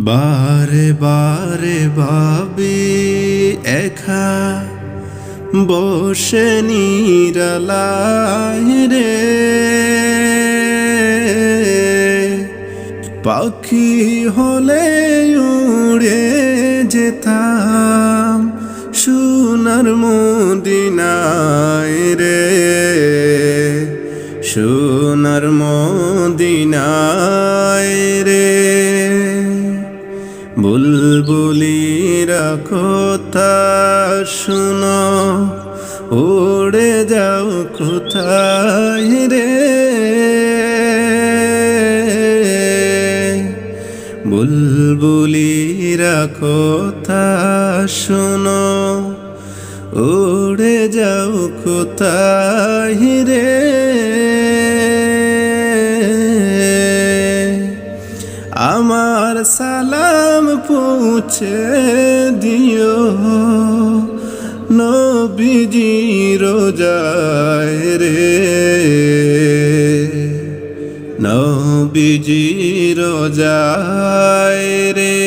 বারে বারে ভাবি, একা বসে নিরালাই রে। পাখি হলে উড়ে যেতাম সোনার মদিনায় রে। সোনার মদিনায় রে। বুলবুলিরা কথা শুনো উড়ে যাও কোথায় রে? বুলবুলিরা কথা শুনো উড়ে যাও কোথায় রে? আমার সালাম পৌঁছে দিও। নবীজি রোজায় রে। নবীজি রোজায় রে।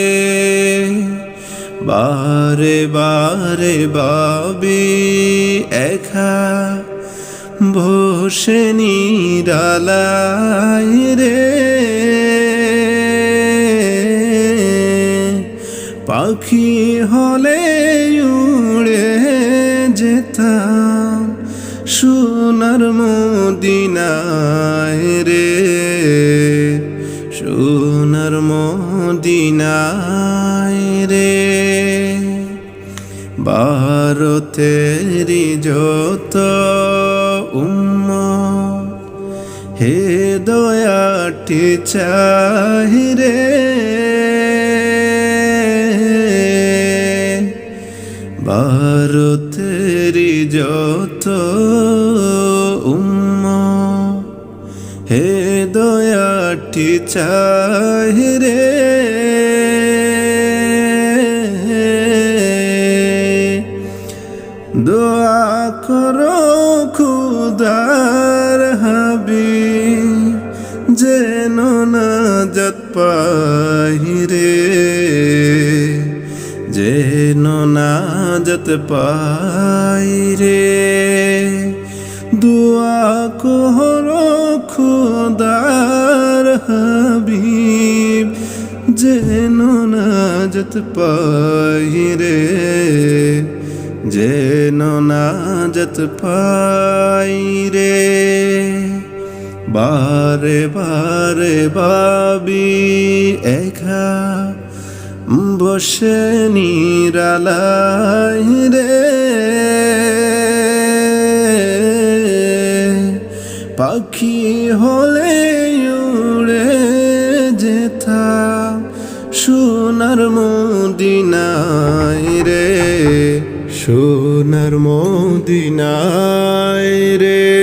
বারে বারে বাবি একা বসে নিরালাই রে। পাখি হলে উড়ে যেতাম। সোনার মদিনায় রে, সোনার মদিনায় রে। ভারতেরি যত উম্ম হে দয়াটি চাহিরে যত উম্ম হে দয়াটি চাহিরে দোয়া করো খুদার হাবি যেন না যত পাহিরে যেন না যত পাইরে দোয়া করো খুদার হাবিব, যেন না যত পাইরে যেন না যত পাইরে বারে বারে বাবি একা বসে নিরালাই রে। পাখি হলে উড়ে যেতাম সোনার মদিনায় রে সোনার মদিনায় রে।